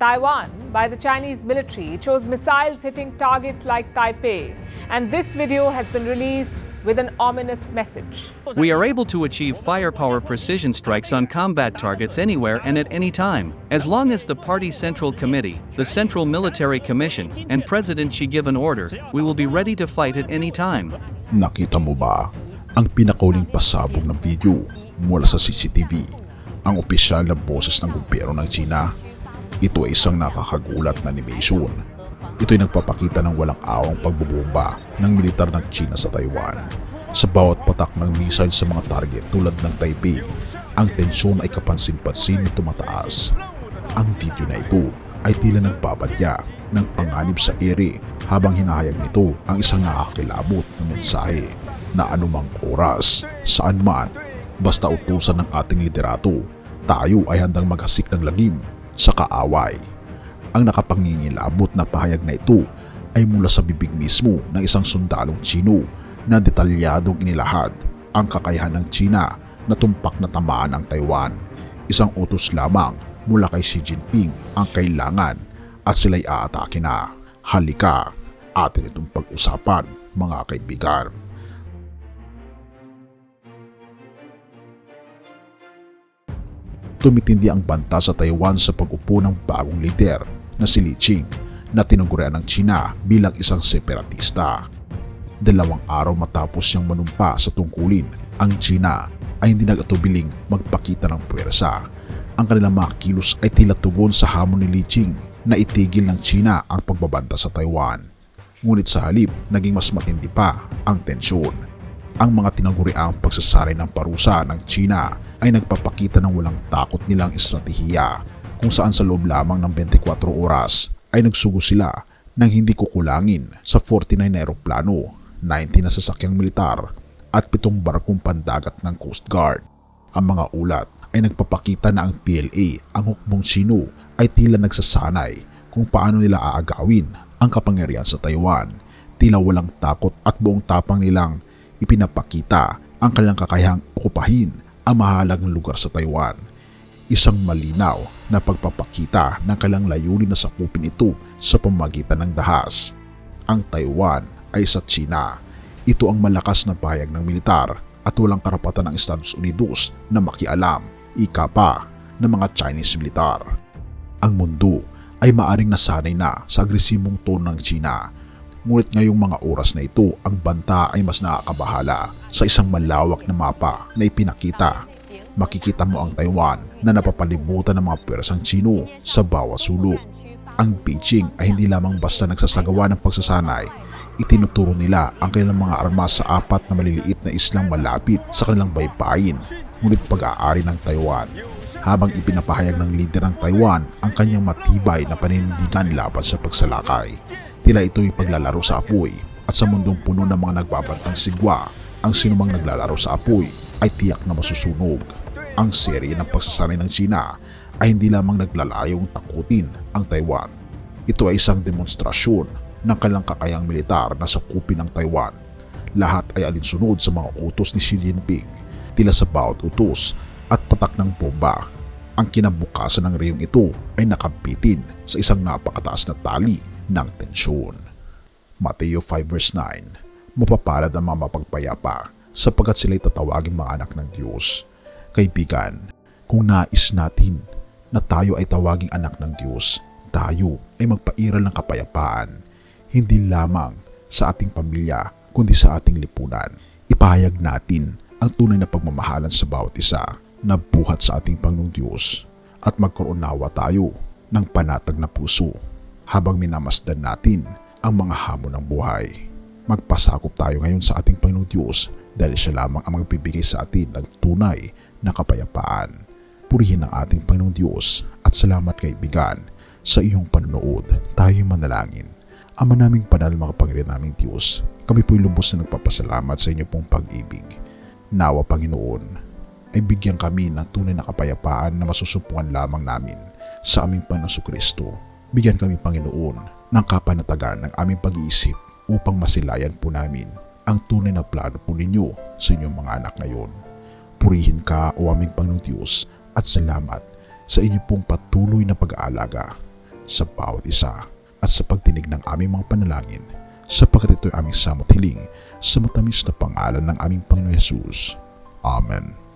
Taiwan by the Chinese military shows missiles hitting targets like Taipei, and this video has been released with an ominous message. We are able to achieve firepower precision strikes on combat targets anywhere and at any time, as long as the party central committee, the Central Military Commission, and President Xi give an order, we will be ready to fight at any time. Nakita mo ba ang pinakauling pasabog na video mula sa CCTV? Ang opisyal na boses ng gobyerno ng China? Ito ay isang nakakagulat na animation. Ito ay nagpapakita ng walang awang pagbubomba ng militar ng China sa Taiwan. Sa bawat patak ng missile sa mga target tulad ng Taipei, ang tensyon ay kapansin-pansin na tumataas. Ang video na ito ay tila nagbabadya ng panganib sa ere habang hinahayag nito ang isang nakakilabot na mensahe na anumang oras, saan man, basta utusan ng ating liderato, tayo ay handang maghasik ng lagim sa kaaway. Ang nakapangingilabot na pahayag na ito ay mula sa bibig mismo ng isang sundalong Chino na detalyadong inilahad ang kakayahan ng China na tumpak na tamaan ang Taiwan. Isang utos lamang mula kay Xi Jinping ang kailangan at sila'y aatake na. Halika, atin itong pag-usapan mga kaibigan. Tumitindi ang banta sa Taiwan sa pag-upo ng bagong lider na si Li Qing na tinugurian ng China bilang isang separatista. Dalawang araw matapos siyang manumpa sa tungkulin, ang China ay hindi nag-atubiling magpakita ng puwersa. Ang kanilang mga kilos ay tila tugon sa hamon ni Li Qing na itigil ng China ang pagbabanta sa Taiwan. Ngunit sa halip, naging mas matindi pa ang tensyon. Ang mga tinaguriang pagsasari ng parusa ng China ay nagpapakita ng walang takot nilang estratehiya kung saan sa loob lamang ng 24 oras ay nagsugo sila ng hindi kukulangin sa 49 na eroplano, 19 na sasakyang militar at pitong barkong pandagat ng Coast Guard. Ang mga ulat ay nagpapakita na ang PLA, ang hukbong Sino, ay tila nagsasanay kung paano nila aagawin ang kapangyarihan sa Taiwan. Tila walang takot at buong tapang nilang ipinapakita ang kanilang kakayahang okupahin ang mahalagang lugar sa Taiwan. Isang malinaw na pagpapakita ng kanilang layunin na sakupin ito sa pamagitan ng dahas. Ang Taiwan ay sa China. Ito ang malakas na pahayag ng militar at walang karapatan ng Estados Unidos na makialam, ika pa ng mga Chinese militar. Ang mundo ay maaring nasanay na sa agresibong tono ng China. Ngunit ngayong mga oras na ito, ang banta ay mas nakakabahala sa isang malawak na mapa na ipinakita. Makikita mo ang Taiwan na napapalibutan ng mga pwersang Chino sa bawat sulok. Ang Beijing ay hindi lamang basta nagsasagawa ng pagsasanay, itinuturo nila ang kanilang mga armas sa apat na maliliit na islang malapit sa kanilang baybayin, ngunit pag-aari ng Taiwan habang ipinapahayag ng lider ng Taiwan ang kanyang matibay na paninindigan laban sa pagsalakay. Tila ito'y paglalaro sa apoy at sa mundong puno ng mga nagbabantang sigwa, ang sinumang naglalaro sa apoy ay tiyak na masusunog. Ang serye ng pagsasanay ng China ay hindi lamang naglalayong takutin ang Taiwan. Ito ay isang demonstrasyon ng kanilang militar na sakupin ang Taiwan. Lahat ay alinsunod sa mga utos ni Xi Jinping. Tila sa bawat utos at patak ng bomba. Ang kinabukasan ng reyong ito ay nakabitin sa isang napakataas na tali ng tensyon. Mateo 5 verse 9 Mapapalad ang mga mapagpayapa sapagkat sila'y tatawagin mga anak ng Diyos. Kaibigan, kung nais natin na tayo ay tawaging anak ng Diyos, tayo ay magpairal ng kapayapaan, hindi lamang sa ating pamilya kundi sa ating lipunan. Ipahayag natin ang tunay na pagmamahalan sa bawat isa na buhat sa ating Panginoong Diyos at magkaroon nawa tayo ng panatag na puso habang minamasdan natin ang mga hamon ng buhay. Magpasakop tayo ngayon sa ating Panginoong Diyos dahil siya lamang ang magbibigay sa atin ng tunay na kapayapaan. Purihin ang ating Panginoong Diyos at salamat kaibigan sa iyong panonood. Tayo'y manalangin. Ama naming panal mga Panginoon naming Diyos, kami po'y lubos na nagpapasalamat sa inyo pong pag-ibig. Nawa Panginoon, ay bigyan kami ng tunay na kapayapaan na masusupukan lamang namin sa aming Panginoon Kristo. Bigyan kami Panginoon ng kapanatagan ng aming pag-iisip upang masilayan po namin ang tunay na plano po ninyo sa inyong mga anak ngayon. Purihin ka o aming Panginoong Diyos at salamat sa inyo pong patuloy na pag-aalaga. sa bawat isa at sa pagtinig ng aming mga panalangin sapagkat ito'y aming samot hiling sa matamis na pangalan ng aming Panginoon Yesus. Amen.